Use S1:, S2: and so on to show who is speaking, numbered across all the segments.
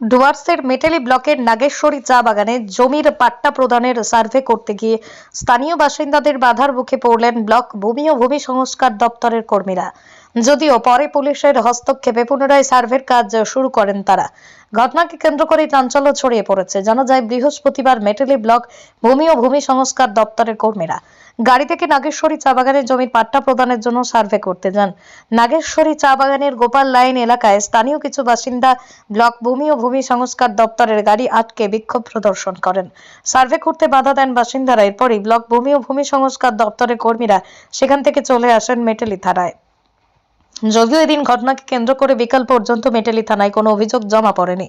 S1: ডুয়ার্সের মেটেলি ব্লকের নাগেশ্বরী চা বাগানে জমির পাট্টা প্রদানের সার্ভে করতে গিয়ে স্থানীয় বাসিন্দাদের বাধার মুখে পড়লেন ব্লক ভূমি ও ভূমি সংস্কার দপ্তরের কর্মীরা। যদিও পরে পুলিশের হস্তক্ষেপে পুনরায় সার্ভের কাজ শুরু করেন তারা। ঘটনাকে কেন্দ্র করে চাঞ্চল্য ছড়িয়ে পড়েছে। জানা যায়, বৃহস্পতিবার মেটেলি ব্লক ভূমি ও ভূমি সংস্কার দপ্তরের কর্মীরা গাড়ি থেকে নাগেশ্বরী চা বাগানের জমির পাট্টা প্রদানের জন্য সার্ভে করতে যান। নাগেশ্বরী চা বাগানের গোপাল লাইন এলাকায় স্থানীয় কিছু বাসিন্দা ব্লক ভূমি ও ভূমি সংস্কার দপ্তরের গাড়ি আটকে বিক্ষোভ প্রদর্শন করেন। সার্ভে করতে বাধা দেন বাসিন্দারা। এরপরই ব্লক ভূমি ও ভূমি সংস্কার দপ্তরের কর্মীরা সেখান থেকে চলে আসেন মেটেলি থানায়। যদিও এদিন ঘটনাকে কেন্দ্র করে বিকাল পর্যন্ত মেটালি থানায় কোনো অভিযোগ জমা পড়েনি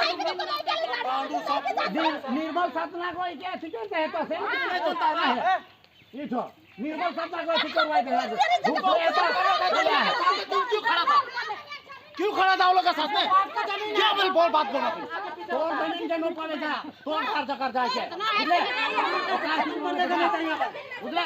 S2: जाएगा
S3: निर- निर्मल सतना को क्या ठीक है तो से ये तो निर्मल सतना को ठीक करवाए थे दूसरे ऐसा बोला है
S2: तुम क्यों खड़ा था क्यों खड़ा था वो लोग के साथ में क्या बोल बोल बात बोल रहा
S3: तोर जमीन के नो पड़ेगा तोर खर्च कर जाए के बुझले बुझले